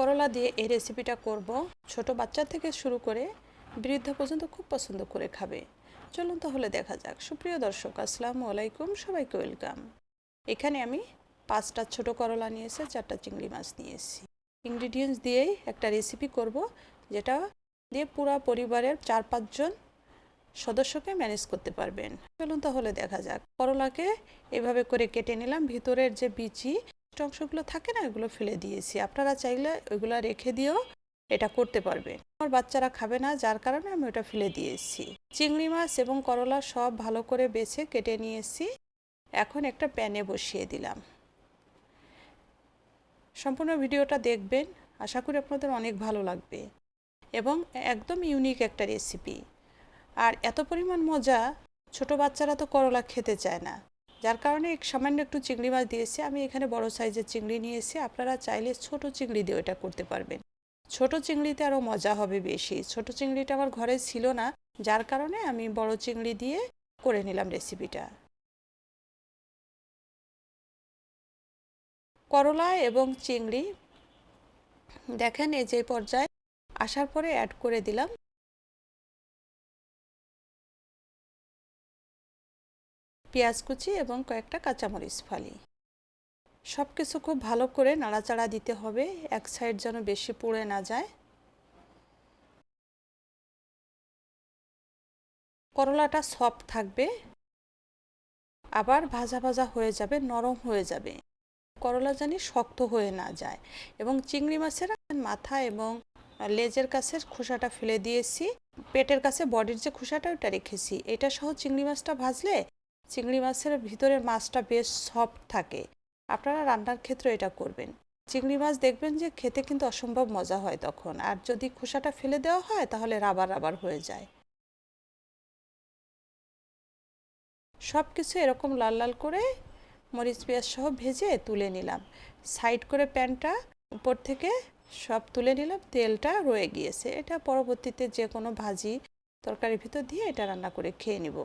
করলা দিয়ে এই রেসিপিটা করব। ছোট বাচ্চা থেকে শুরু করে বৃদ্ধ পর্যন্ত খুব পছন্দ করে খাবে। চলুন তাহলে দেখা যাক। সুপ্রিয় দর্শক, আসসালামু আলাইকুম। সবাইকে ওয়েলকাম। এখানে আমি পাঁচটা ছোট করলা নিয়েছি চারটা চিংড়ি মাছ নিয়েছি ইনগ্রিডিয়েন্টস দিয়েই একটা রেসিপি করব, যেটা দিয়ে পুরো পরিবারের চার পাঁচজন সদস্যকে ম্যানেজ করতে পারবেন। চলুন তাহলে দেখা যাক। করলাকে এভাবে করে কেটে নিলাম। ভিতরের যে বিচি অংশগুলো থাকে না এগুলো ফেলে দিয়েছি। আপনারা চাইলে ওইগুলো রেখে দিয়েও এটা করতে পারবেন। আমার বাচ্চারা খাবে না, যার কারণে আমি ওটা ফেলে দিয়েছি। চিংড়ি মাছ এবং করলা সব ভালো করে বেছে কেটে নিয়েছি। এখন একটা প্যানে বসিয়ে দিলাম। সম্পূর্ণ ভিডিওটা দেখবেন। আশা করি আপনাদের অনেক ভালো লাগবে। এবং একদম ইউনিক একটা রেসিপি আর এত পরিমাণ মজা, ছোট বাচ্চারা তো করলা খেতে চায় না। যার কারণে সামান্য একটু চিংড়ি মাছ দিয়েছি। আমি এখানে বড় সাইজের চিংড়ি নিয়েছি আপনারা চাইলে ছোট চিংড়ি দিয়ে এটা করতে পারবেন। ছোট চিংড়িতে আরও মজা হবে বেশি। ছোট চিংড়িটা আমার ঘরে ছিল না, যার কারণে আমি বড় চিংড়ি দিয়ে করে নিলাম রেসিপিটা। করলা এবং চিংড়ি, দেখেন এই যে পর্যায়ে, আসার পরে অ্যাড করে দিলাম। পেঁয়াজ কুচি এবং কয়েকটা কাঁচামরিচ ফালি। সব কিছু খুব ভালো করে নাড়াচাড়া দিতে হবে, এক সাইড যেন বেশি পুড়ে না যায়। করলাটা সফট থাকবে, আবার ভাজা ভাজা হয়ে যাবে, নরম হয়ে যাবে। করলা জানি শক্ত হয়ে না যায় এবং চিংড়ি মাছের মাথা এবং লেজের কাছে খোসাটা ফেলে দিয়েছি। পেটের কাছে বডির যে খোসাটা, ওটা রেখেছি। এটা সহ চিংড়ি মাছটা ভাজলে চিংড়ি মাছের ভিতরে মাছটা বেশ সফট থাকে। আপনারা রান্নার ক্ষেত্রে এটা করবেন। চিংড়ি মাছ দেখবেন যে খেতে কিন্তু অসম্ভব মজা হয় তখন। আর যদি খোসাটা ফেলে দেওয়া হয়, তাহলে রাবার রাবার হয়ে যায়। সব কিছু এরকম লাল লাল করে মরিচ, পেঁয়াজ সহ ভেজে তুলে নিলাম। সাইড করে প্যানটা উপর থেকে সব তুলে নিলাম। তেলটা রয়ে গিয়েছে। এটা পরবর্তীতে যে কোনো ভাজি তরকারির ভিতর দিয়ে এটা রান্না করে খেয়ে নিব।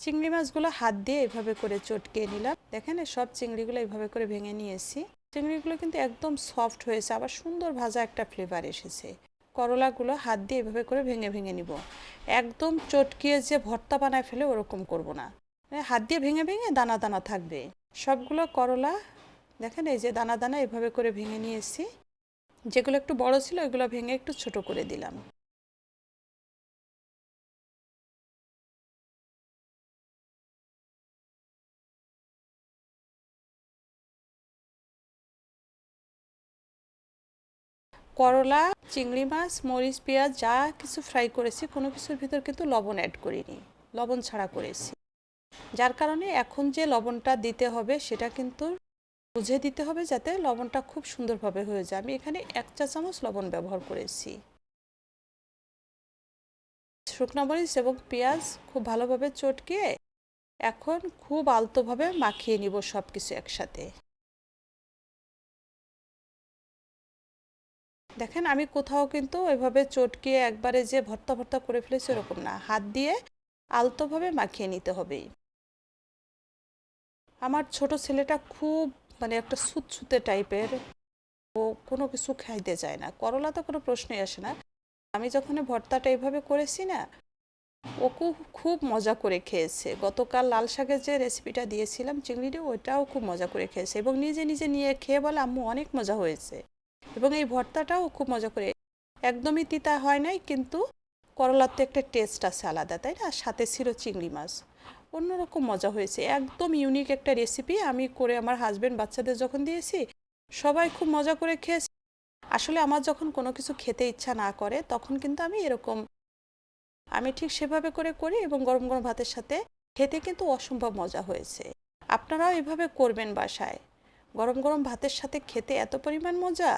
চিংড়ি মাছগুলো হাত দিয়ে এভাবে করে চটকে নিলাম। দেখেন সব চিংড়িগুলো এইভাবে করে ভেঙে নিয়েছি। চিংড়িগুলো কিন্তু একদম সফট হয়েছে, আবার সুন্দর ভাজা একটা ফ্লেভার এসেছে। করলাগুলো হাত দিয়ে এভাবে করে ভেঙে ভেঙে নিব। একদম চটকিয়ে যে ভর্তা বানায় ফেলে ওরকম করব না। হাত দিয়ে ভেঙে ভেঙে দানা দানা থাকবে। সবগুলো করলা, দেখেন, এই যে দানা দানা এভাবে করে ভেঙে নিয়েছি। যেগুলো একটু বড় ছিল, ওইগুলো ভেঙে একটু ছোট করে দিলাম। করলা, চিংড়ি মাছ, মরিচ, পেঁয়াজ, যা কিছু ফ্রাই করেছি, কোনো কিছুর ভিতর কিন্তু লবণ অ্যাড করিনি। লবণ ছাড়া করেছি। যার কারণে এখন যে লবণটা দিতে হবে, সেটা কিন্তু বুঝে দিতে হবে যাতে লবণটা খুব সুন্দরভাবে হয়ে যায়। আমি এখানে এক চা চামচ লবণ ব্যবহার করেছি। শুকনো মরিচ এবং পেঁয়াজ খুব ভালোভাবে চটকে এখন খুব আলতোভাবে মাখিয়ে নিব সব কিছু একসাথে। দেখেন, আমি কোথাও কিন্তু ওইভাবে চটকিয়ে একবারে যে ভর্তা ভর্তা করে ফেলেছি ওরকম না। হাত দিয়ে আলতোভাবে মাখিয়ে নিতে হবে আমার ছোট ছেলেটা খুব মানে একটা সুতসুতে টাইপের। ও কোনো কিছু খাইতে চায় না। করলা তো কোনো প্রশ্নই আসে না। আমি যখন ভর্তাটা এইভাবে করেছি না, ও খুব খুব মজা করে খেয়েছে। গতকাল লাল শাকের যে রেসিপিটা দিয়েছিলাম চিংড়িটি ওইটাও খুব মজা করে খেয়েছে এবং নিজে নিজে নিয়ে খেয়ে বলে, আম্মু, অনেক মজা হয়েছে। এবং এই ভর্তাটাও খুব মজা করে। একদমই তিতা হয় নাই, কিন্তু করলার তো একটা টেস্ট আছে আলাদা, তাই না? সাথে ছিল চিংড়ি মাছ। অন্যরকম মজা হয়েছে। একদম ইউনিক একটা রেসিপি আমি করে আমার হাজব্যান্ড বাচ্চাদের যখন দিয়েছি, সবাই খুব মজা করে খেয়েছে। আসলে আমার যখন কোনো কিছু খেতে ইচ্ছা না করে, তখন কিন্তু আমি এরকম, আমি ঠিক সেভাবে করে করি এবং গরম গরম ভাতের সাথে খেতে কিন্তু অসম্ভব মজা হয়েছে। আপনারাও এভাবে করবেন বাসায়। গরম গরম ভাতের সাথে খেতে এত পরিমাণ মজা!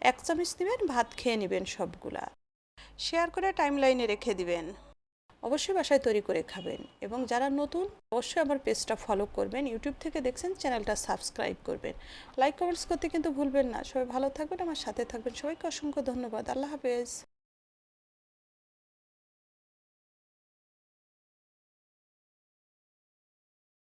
এক চামচ দিবেন, ভাত খেয়ে নেবেন সবগুলা। শেয়ার করে টাইম লাইনে রেখে দিবেন। অবশ্যই বাসায় তৈরি করে খাবেন এবং যারা নতুন, অবশ্যই আমার পেজটা ফলো করবেন। ইউটিউব থেকে দেখছেন, চ্যানেলটা সাবস্ক্রাইব করবেন। লাইক কমেন্টস করতে কিন্তু ভুলবেন না। সবাই ভালো থাকবেন, আমার সাথে থাকবেন। সবাইকে অসংখ্য ধন্যবাদ। আল্লাহ হাফেজ।